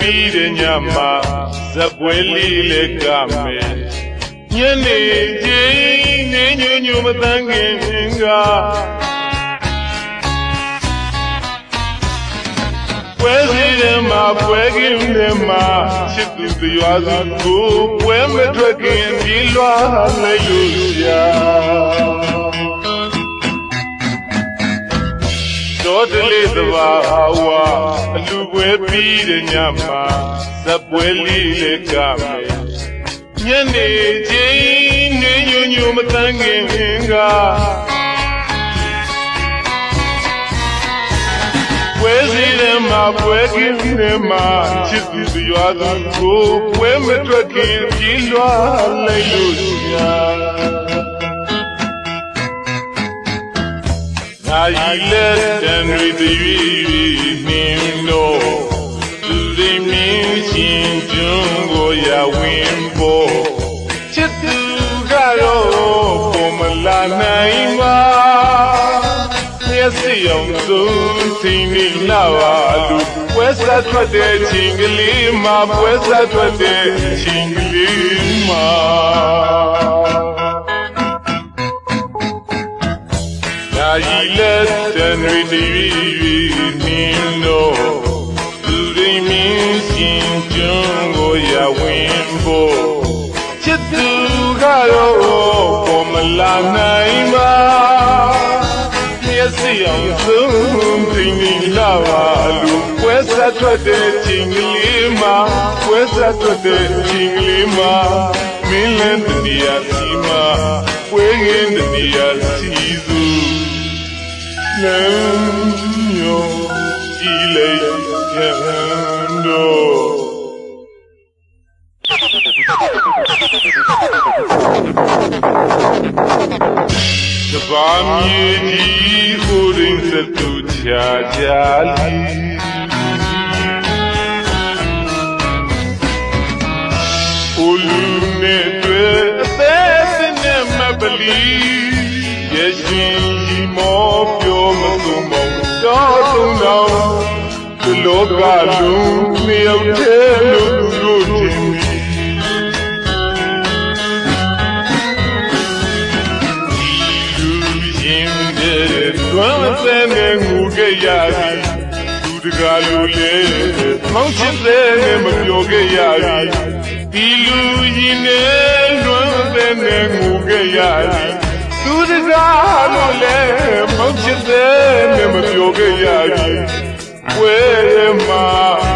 ပြီးတဲ့ညမှာဇက်ပွဲလေးလည်းကမယ်ညနေချင်းနေညညမတန်းခင်ကပွဲစီတယ်မှာပွဲကင်းတယ်မှာချစ်သူတရွာစုကိုပွဲမထွက်ခင်ပြေးလွှားလိုက်လို့ရာတော်တလေးသဘာဝအ လူပွဲပြီးတဲ့ညမှာဇက်ပွဲလေးလည်းကမယ်ညနေချင်းနေညညမတန်းခင်ကပွဲစီတယ်မှာပွဲကင်းတယ်မှာချစ်သူရွာသူကိုပွဲမထွက်ခင်ပြေးလွှားလိုက်လို့ညာနာယီလက်တံတွေတရွေ ကျွန်းကိုရဝင်ဖို့ချစ်သူကတော့ပုံမလာနိုင်ပါမျက်စိအောင်စုံသိနေလာပါလူပွဲစားထွက်တဲ့ချင်းကလေးမှာပွဲစားထွက်တဲ့ချင်းကလေးမှာနာယီလက်တံတွေတည်မင်းတို့သူရိမင်းရှင်ကျွန်းကို ရဝင်းဖို့ချစ်သူကတော့ပေါ်မလာနိုင်ပါမျက်စိအောင်သုံးသိနေလာပါလို့ပွဲဆက်ထွက်တဲ့ချင်းကလေးမှာပွဲဆက်ထွက်တဲ့ချင်းကလေးမှာမင်းလည်းတရားစီမှာပွဲငင်းတရားစီစုလမ်းရောကြည်လိုက်ခံတော့ ပါမြေကြီးကိုရင်းစတူချာချာလီအိုလူနဲ့တွေ့အသက်စနဲ့မပလီရဲ့ရှင်ကြီးမောပြောမစုံမောင်တော်သုံးတော်ဒီလောကလုံးမြေရောက်တဲ့လူတို့ ခဲ့ရပြီသူတကားလူလေမောင်းချစ်တဲ့မပြောခဲ့ရပြီဒီလူရင်နဲ့တွမ်းစဲနဲ့ငူခဲ့ရပြီသူတကားလူလေမောင်းချစ်တဲ့မပြောခဲ့ရပြီဝဲမှာ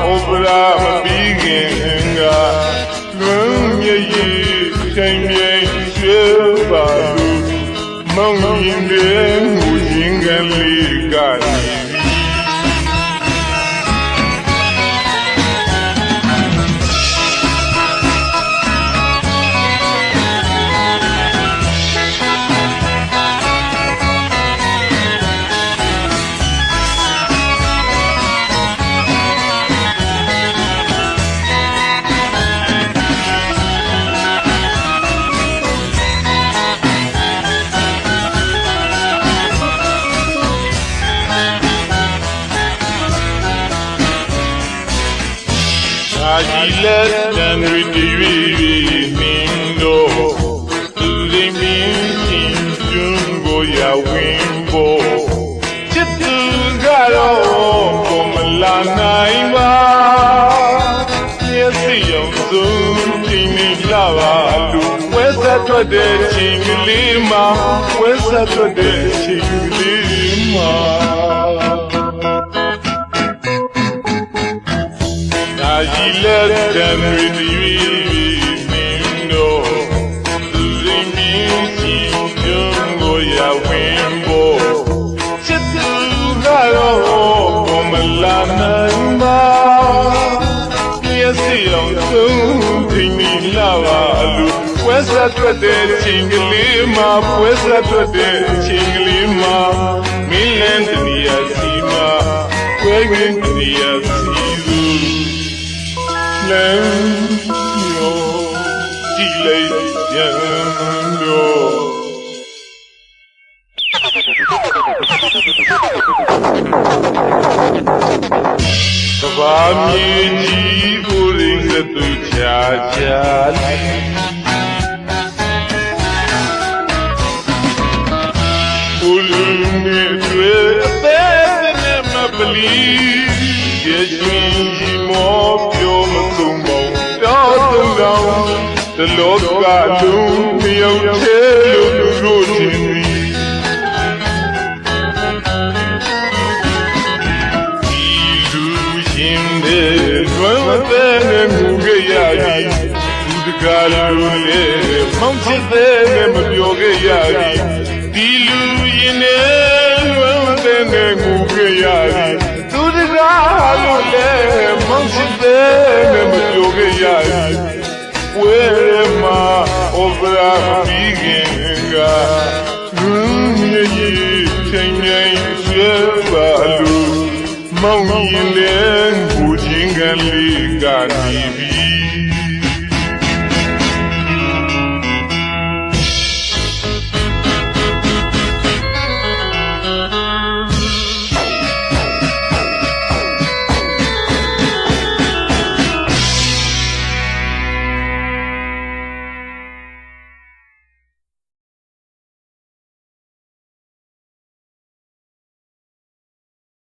လက်တံတွေတည်မင်းတို့သူရိမင်းရှင်ကျွန်းကိုရဝင်ဖို့ချစ်သူကတော့ကိုမလာနိုင်ပါမျက်စိအောင်စုံတင်နေလာပါလူဝဲဆက်ထွက်တဲ့ချင်းကလေးမှာဝဲဆက်ထွက်တဲ့ချင်းကလေးမှာ လက်တံတွေတည်မင်းတို့သူရိမင်းရှင်ပြုံးကိုရဝင်ဖို့ချစ်သူကတော့ဘုံမလာနိုင်ပါမျက်စိအောင်သုံးထိန်နေလာပါလူပွဲဆက်ထွက်တဲ့ချင်းကလေးမှာပွဲဆက်ထွက်တဲ့ချင်းကလေးမှာမင်းလည်းတနည်းစီမှာပွဲငင်းတနည်းစီ လမ်းရောဒီလေးပြန်တော့ကဘာမြေကြီးကိုရင်းကသူချာချာကိုလူနဲ့တွေ့အသက်နဲ့မပလီ လောကလုံးမြောက်သေးလို့လူတို့ချင်းသည်ဒီလူရှင်တဲ့လွမ်းတဲ့နဲ့ငူခဲ့ရသည်သူတကားလူလေးမောင်ချစ်တဲ့နဲ့မပြောခဲ့ရသည်ဒီလူရင်နဲ့လွမ်းတဲ့နဲ့ငူခဲ့ရသည်သူတကားလူလေးမောင်ချစ်တဲ့ ချင်းချင်းဆွဲပါလို့မောင်ရင်လည်းကို